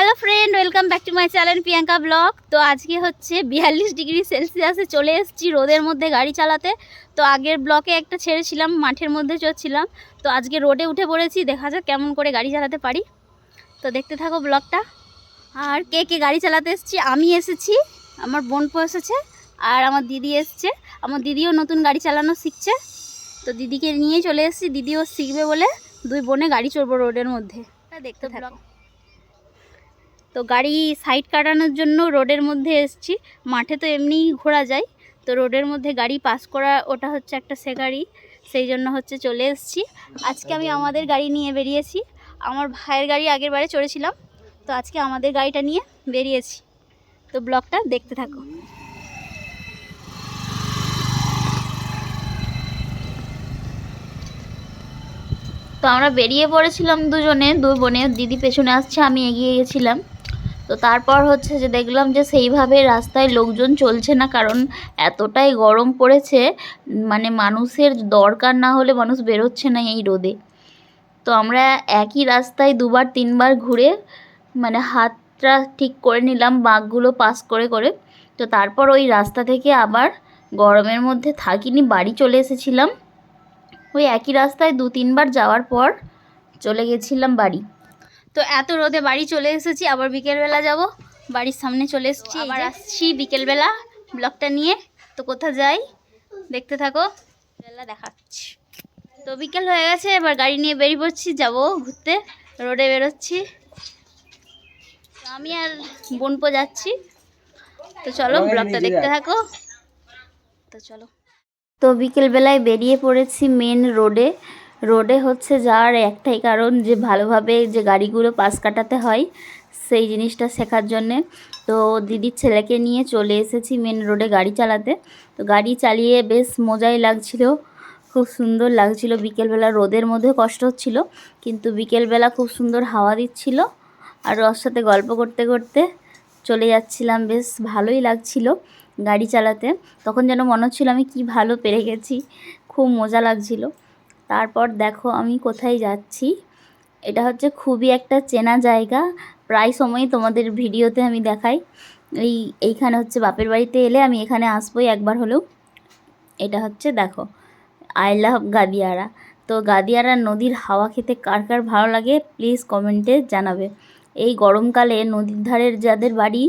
Hello friend welcome back to my channel Priyanka blog তো আজকে হচ্ছে বিয়াল্লিশ ডিগ্রি সেলসিয়াসে চলে এসেছি রোদের মধ্যে গাড়ি চালাতে। তো আগের ব্লকে একটা ছেড়েছিলাম মাঠের মধ্যে চড়ছিলাম। তো আজকে রোডে উঠে পড়েছি দেখা যাক কেমন করে গাড়ি চালাতে পারি। তো দেখতে থাকো ব্লগটা। আর কে কে গাড়ি চালাতে এসেছি? আমি এসেছি আমার বোনপো এসেছে আর আমার দিদি এসছে। আমার দিদিও নতুন গাড়ি চালানো শিখছে। তো দিদিকে নিয়ে চলে এসেছি দিদিও শিখবে বলে দুই বোনে গাড়ি চড়বো রোডের মধ্যে। দেখতে থাকো। তো গাড়ি সাইড কাটানোর জন্য রোডের মধ্যে এসছি। মাঠে তো এমনিই ঘোরা যায়। তো রোডের মধ্যে গাড়ি পাস করা, ওটা হচ্ছে একটা সে গাড়ি। সেই জন্য হচ্ছে চলে এসছি। আজকে আমি আমাদের গাড়ি নিয়ে বেরিয়েছি। আমার ভাইয়ের গাড়ি আগের বারে চড়েছিলাম। তো আজকে আমাদের গাড়িটা নিয়ে বেরিয়েছি। তো ব্লগটা দেখতে থাকো। তো আমরা বেরিয়ে পড়েছিলাম দুজনে দুই বোনে দিদি পেছনে আসছে, আমি এগিয়ে গেছিলাম। তো তারপর হচ্ছে যে দেখলাম যে সেইভাবে রাস্তায় লোকজন চলছে না, কারণ এতটাই গরম পড়েছে মানে মানুষের দরকার না হলে মানুষ বেরোচ্ছে না এই রোদে। তো আমরা একই রাস্তায় দুবার, তিনবার ঘুরে মানে হাতটা ঠিক করে নিলাম, বাঘগুলো পাস করে করে। তো তারপর ওই রাস্তা থেকে আবার গরমের মধ্যে থাকিনি, বাড়ি চলে এসেছিলাম। ওই একই রাস্তায় দু তিনবার যাওয়ার পর চলে গেছিলাম বাড়ি। তো এত রোদে বাড়ি চলে এসেছি আবার বিকেলবেলা যাব। বাড়ির সামনে চলে এসেছি আবার আসছি। বিকেলবেলা ব্লগটা নিয়ে। তো কোথা যাই? দেখতে থাকো। বেলা দেখাচ্ছি। তো বিকেল হয়ে গেছে এবার গাড়ি নিয়ে বেরিয়ে পড়ছি যাব ঘুরতে। রোডে বেরোচ্ছি। তো আমি আর বোনপো যাচ্ছি। তো চলো ব্লগটা দেখতে থাকো। তো চলো। তো বিকেলবেলায় বেরিয়ে পড়েছি মেন রোডে রোডে হচ্ছে যাওয়ার একটাই কারণ যে ভালোভাবে যে গাড়িগুলো পাশ কাটাতে হয়, সেই জিনিসটা শেখার জন্যে। তো দিদির ছেলেকে নিয়ে চলে এসেছি মেন রোডে গাড়ি চালাতে। তো গাড়ি চালিয়ে বেশ মজাই লাগছিল, খুব সুন্দর লাগছিল। বিকেলবেলা রোদের মধ্যে কষ্ট হচ্ছিল, কিন্তু বিকেলবেলা খুব সুন্দর হাওয়া দিচ্ছিল। আর ওর সাথে গল্প করতে করতে চলে যাচ্ছিলাম, বেশ ভালোই লাগছিল গাড়ি চালাতে। তখন যেন মনে হচ্ছিল আমি কি ভালো পেরে গেছি, খুব মজা লাগছিল। তারপর দেখো আমি কোথায় যাচ্ছি। এটা হচ্ছে খুবই একটা চেনা জায়গা। প্রায় সময়ই তোমাদের ভিডিওতে আমি দেখাই। এই, এইখানে হচ্ছে বাপের বাড়িতে এলে আমি এখানে আসবোই একবার হলেও। এটা হচ্ছে দেখো আই লাভ গাদিয়ারা তো গাদিয়ারা নদীর হাওয়া খেতে কার কার ভালো লাগে প্লিজ কমেন্টে জানাবে। এই গরমকালে নদীর ধারের যাদের বাড়ি,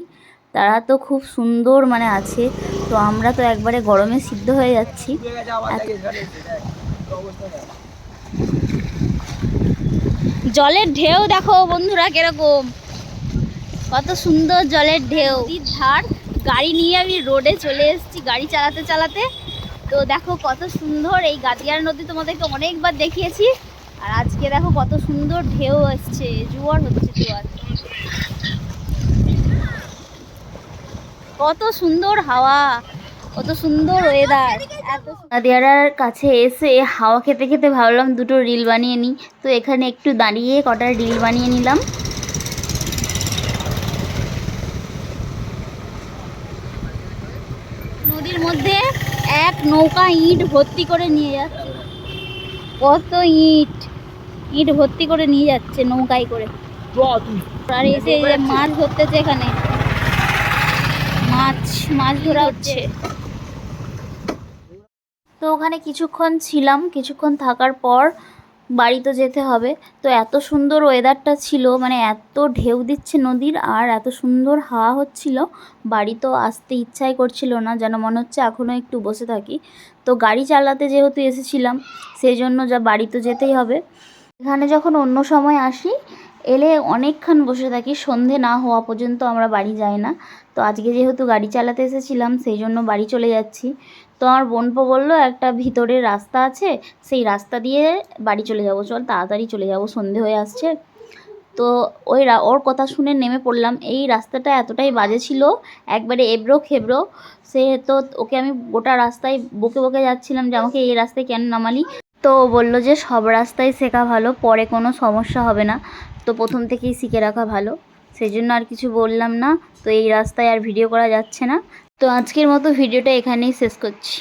তারা তো খুব সুন্দর মানে আছে। তো আমরা তো একবারে গরমে সিদ্ধ হয়ে যাচ্ছি। জলের ঢেউ দেখো বন্ধুরা কীরকম। কত সুন্দর জলের ঢেউ। ধার, গাড়ি নিয়ে আমি রোডে চলে এসেছি গাড়ি চালাতে চালাতে। তো দেখো কত সুন্দর এই গাদিয়ার নদী তোমাদেরকে অনেকবার দেখিয়েছি। আর আজকে দেখো কত সুন্দর ঢেউ আসছে, জোয়ার হচ্ছে জোয়ার। কত সুন্দর হাওয়া। কত সুন্দর ওয়েদার নাদিয়ারার কাছে এসে হাওয়া খেতে খেতে ভাবলাম দুটো রিল বানিয়ে নিই। তো এখানে একটু দাঁড়িয়ে কটা রিল বানিয়ে নিলাম। নদীর মধ্যে এক নৌকা ইট ভর্তি করে নিয়ে যাচ্ছে। কত ইট। ইট ভর্তি করে নিয়ে যাচ্ছে নৌকায় করে। আর এসে মাছ ধরতেছে এখানে। মাছ ধরা হচ্ছে। তো ওখানে কিছুক্ষণ ছিলাম, কিছুক্ষণ থাকার পর বাড়ি তো যেতে হবে। তো এত সুন্দর ওয়েদারটা ছিল মানে এত ঢেউ দিচ্ছে নদীর আর এত সুন্দর হাওয়া হচ্ছিল, বাড়ি তো আসতে ইচ্ছাই করছিল না, যেন মনে হচ্ছে এখনও একটু বসে থাকি। তো গাড়ি চালাতে যেহেতু এসেছিলাম, সেই জন্য যা বাড়ি তো যেতেই হবে। এখানে যখন অন্য সময় আসি এলে অনেকক্ষণ বসে থাকি, সন্ধে না হওয়া পর্যন্ত আমরা বাড়ি যাই না। তো আজকে যেহেতু গাড়ি চালাতে এসেছিলাম, সেই জন্য বাড়ি চলে যাচ্ছি। তো আমার বোনপো বলল, একটা ভিতরে রাস্তা আছে, সেই রাস্তা দিয়ে বাড়ি চলে যাব। চল তাড়াতাড়ি চলে যাব, সন্ধে হয়ে আসছে। তো ওই ওর কথা শুনে নেমে পড়লাম। এই রাস্তাটা এতটাই বাজে ছিল, একবারে এবড়ো খেবড়ো। সে তো, ওকে আমি গোটা রাস্তায় বকে বকে যাচ্ছিলাম যে, আমাকে এই রাস্তায় কেন নামালি? তো ও বলল যে সব রাস্তায় শেখা ভালো, পরে কোনো সমস্যা হবে না। তো প্রথম থেকেই শিখে রাখা ভালো। সেই জন্য আর কিছু বললাম না। তো এই রাস্তায় আর ভিডিও করা যাচ্ছে না। তো আজকের মতো ভিডিওটা এখানেই শেষ করছি।